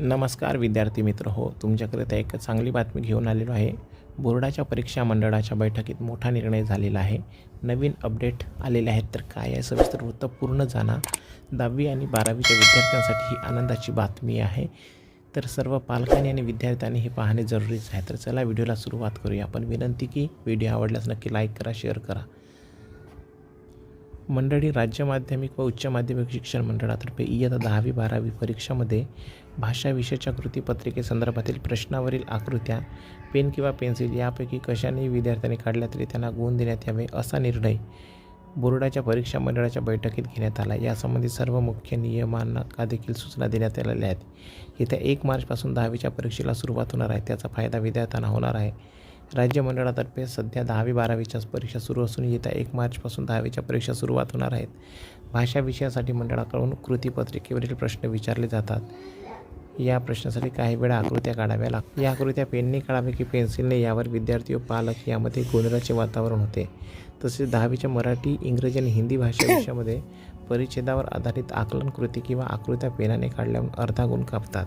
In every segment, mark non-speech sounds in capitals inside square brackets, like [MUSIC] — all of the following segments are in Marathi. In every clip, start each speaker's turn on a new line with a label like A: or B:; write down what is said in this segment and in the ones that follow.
A: नमस्कार विद्यार्थी मित्र हो तुमच्याकरिता एक चांगली बातमी घेऊन आलेलो आहे. बोर्डाच्या परीक्षा मंडळाच्या बैठकीत मोठा निर्णय झालेला आहे. नवीन अपडेट आलेले आहेत तर काय आहे? सविस्तर वृत्त पूर्ण जाणा. दहावी आणि बारावीच्या विद्यार्थ्यांसाठी ही आनंदाची बातमी आहे. तर सर्व पालकांनी आणि विद्यार्थ्यांनी हे पाहणे जरुरीच आहे. तर चला व्हिडिओला सुरुवात करूया. आपण विनंती की व्हिडिओ आवडल्यास नक्की लाईक करा शेअर करा. मंडळी राज्य माध्यमिक व उच्च माध्यमिक शिक्षण मंडळातर्फे इयत्ता दहावी बारावी परीक्षामध्ये भाषा विषयाच्या कृतीपत्रिकेसंदर्भातील प्रश्नावरील आकृत्या पेन किंवा पेन्सिल यापैकी कशानेही विद्यार्थ्यांनी काढल्या तरी त्यांना गुण देण्यात यावे असा निर्णय बोर्डाच्या परीक्षा मंडळाच्या बैठकीत घेण्यात आला. यासंबंधी सर्व मुख्य नियमांना देखील सूचना देण्यात आलेल्या आहेत. येत्या एक मार्चपासून दहावीच्या परीक्षेला सुरुवात होणार आहे. त्याचा फायदा विद्यार्थ्यांना होणार आहे. राज्य मंडळातर्फे सध्या दहावी बारावीच्या परीक्षा सुरू असून येत्या एक मार्चपासून दहावीच्या परीक्षा सुरुवात होणार आहेत. भाषा विषयासाठी मंडळाकडून कृतीपत्रिकेवरील प्रश्न विचारले जातात. या प्रश्नासाठी काही वेळा आकृत्या काढाव्या लागतात. या आकृत्या पेनने काढाव्या की पेन्सिलने यावर विद्यार्थी व पालक यामध्ये गोंधळाचे वातावरण होते. तसेच दहावीच्या मराठी इंग्रजी आणि हिंदी भाषा [COUGHS] विषयामध्ये परिच्छेदावर आधारित आकलन कृती किंवा आकृत्या पेनाने काढल्यावर अर्धा गुण कापतात.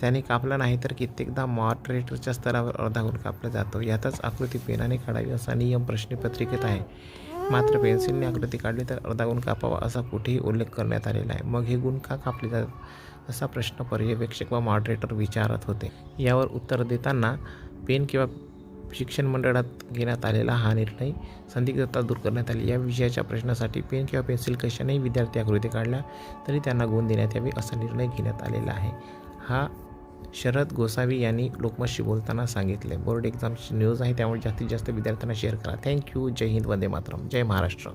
A: त्याने कापला नाही तर कित्येकदा मॉडरेटरच्या स्तरावर अर्धा गुण कापला जातो. यातच आकृती पेनाने काढावी असा नियम प्रश्नपत्रिकेत आहे. मात्र पेन्सिलने आकृती काढली तर अर्धा गुण कापावा असा कुठेही उल्लेख करण्यात आलेला आहे. मग हे गुण का कापले जातात? असा प्रश्न पर्यवेक्षक व मॉडरेटर विचारत होते. यावर उत्तर देताना पेन किंवा शिक्षण मंडळात घेण्यात आलेला हा निर्णय संदिग्धता दूर करण्यात आली. या विषयाच्या प्रश्नासाठी पेन किंवा पेन्सिल कशानेही विद्यार्थी आकृती काढल्या तरी त्यांना गुण देण्यात यावी असा निर्णय घेण्यात आलेला आहे. हा शरद गोसावी यांनी लोकमतशी बोलताना सांगितले. बोर्ड एक्झामची न्यूज आहे त्यामुळे जास्तीत जास्त विद्यार्थ्यांना शेअर करा. थँक्यू जय हिंद. वंदे मातरम. जय महाराष्ट्र.